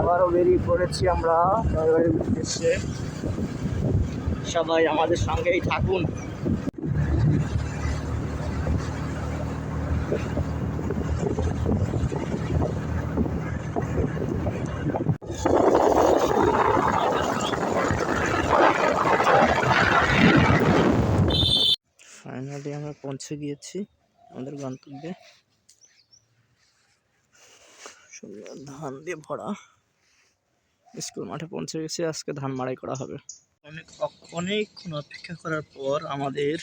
আবারও বেরিয়ে পড়েছি আমরা জয়বাড়ির উদ্দেশ্যে। সবাই আমাদের সঙ্গেই থাকুন। ফাইনালি আমরা পৌঁছে গিয়েছি আমাদের গন্তব্যে। সুন্দর ধান দিয়ে ভরা। স্কুল মাঠে পৌঁছে গেছি, আজকে ধান মাড়াই করা হবে। অনেক অনেকক্ষণ অপেক্ষা করার পর আমাদের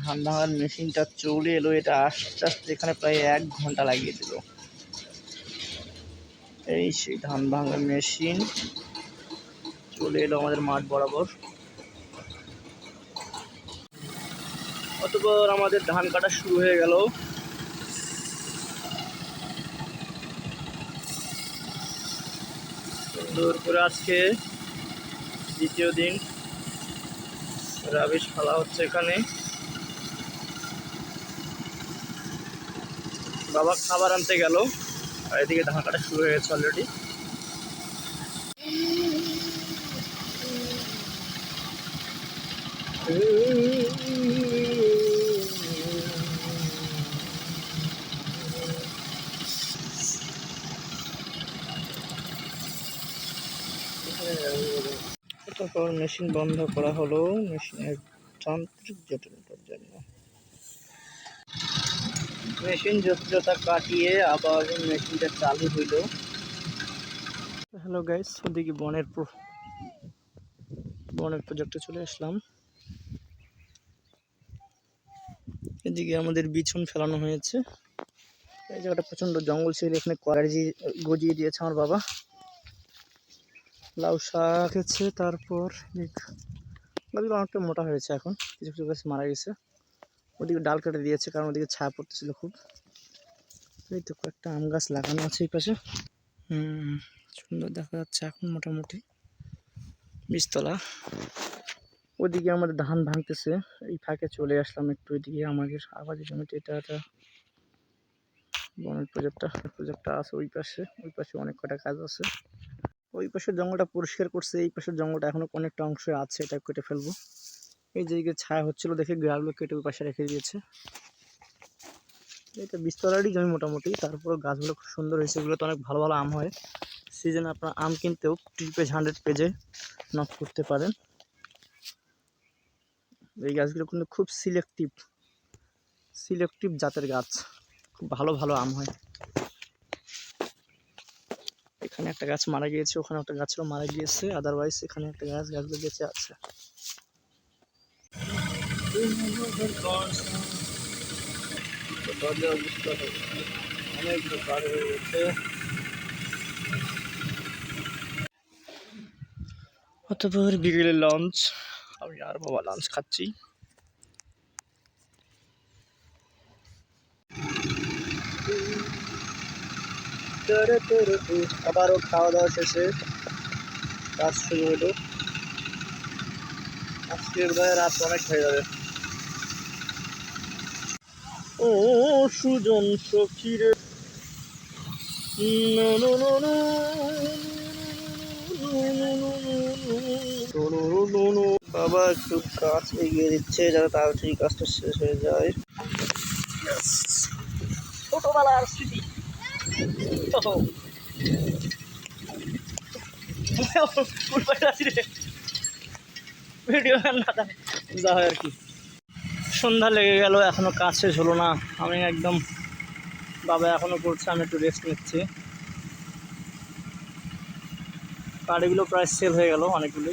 ধান ভাঙার মেশিনটা চলে এলো, এটা আস্তে আস্তে এখানে প্রায় এক ঘণ্টা লাগিয়ে দিল। এই সেই ধান ভাঙার মেশিন চলে এলো আমাদের মাঠ বরাবর। অতপর আমাদের ধান কাটা শুরু হয়ে গেল। সুন্দর করে আজকে দ্বিতীয় দিন রাবিশ ফেলা হচ্ছে এখানে। বাবা খাবার আনতে গেল, আর এদিকে ধান কাটা শুরু হয়ে গেছে অলরেডি তারপর মেশিন বন্ধ করা হলো। মেশিনের যান্ত্রিক জটিলতার জন্য। মেশিন জটিলতা কাটিয়ে আবার মেশিনটা চালু হইল। হ্যালো গাইস, ওদিকে বনের বনের প্রজেক্টে চলে আসলাম। এদিকে আমাদের বিছন ফেলানো হয়েছে। এই জায়গাটা প্রচণ্ড জঙ্গল ছিল, এখানে করাজি গজিয়ে দিয়েছে আমার বাবা। লাউ শাক আছে, তারপর গাছগুলো অনেকটা মোটা হয়েছে এখন। কিছু কিছু গাছ মারা গেছে। ওদিকে ডাল কেটে দিয়েছে, কারণ ওদিকে ছায়া পড়তেছিল খুব। এই তো কয়েকটা আম গাছ লাগানো আছে এই পাশে। হুম, সুন্দর দেখা যাচ্ছে এখন মোটামুটি। বীজতলা। ওদিকে আমাদের ধান ভাঙতেছে। এই ফাঁকে চলে আসলাম একটু এদিকে আমাদের আবাদি জমিতে। এটা একটা বনের প্রজেক্টটা প্রজেক্টটা আছে ওই পাশে। ওই পাশে অনেক কটা কাজ আছে। ওই পাশের জঙ্গলটা পরিষ্কার করছে, এই পাশের জঙ্গলটা এখনও অনেকটা অংশ আছে, এটা কেটে ফেলব। এই যে ছায়া হচ্ছিল দেখে গাছগুলো কেটে ওই পাশে রেখে দিয়েছে। এটা বিস্তরারই জমি মোটামুটি তারপর গাছগুলো খুব সুন্দর হয়েছে এগুলো তো অনেক ভালো ভালো আম হয়। সিজনে আপনার আম কিনতেও ত্রিশ পেজ হান্ড্রেড পেজে নক করতে পারেন। এই গাছগুলো কিন্তু খুব সিলেক্টিভ সিলেক্টিভ জাতের গাছ, খুব ভালো ভালো আম হয়। এখানে একটা গাছ মারা গিয়েছে, ওখানে একটা গাছও মারা গিয়েছে আদারওয়াইজ এখানে একটা গাছ, গাছগুলো বেঁচে আছে। অতপর বিকেলে লঞ্চ আমি আর বাবা লাঞ্চ খাচ্ছি। আবারও খাওয়া দাওয়া শেষে কাজ শুরু হলো আজকে বোধহয় রাত অনেক হয়ে যাবে ও সুজন সখীরে বাবা একটু কাজ এগিয়ে দিচ্ছে যাতে তাড়াতাড়ি কাজটা শেষ হয়ে যায় ছোটবেলার স্মৃতি ভিডিও যা হয় আর কি সন্ধ্যা লেগে গেল, এখনও কাজ শেষ হলো না। আমি একদম, বাবা এখনও করছে আমি একটু রেস্ট নিচ্ছি। গাড়িগুলো প্রায় সেল হয়ে গেল অনেকগুলি।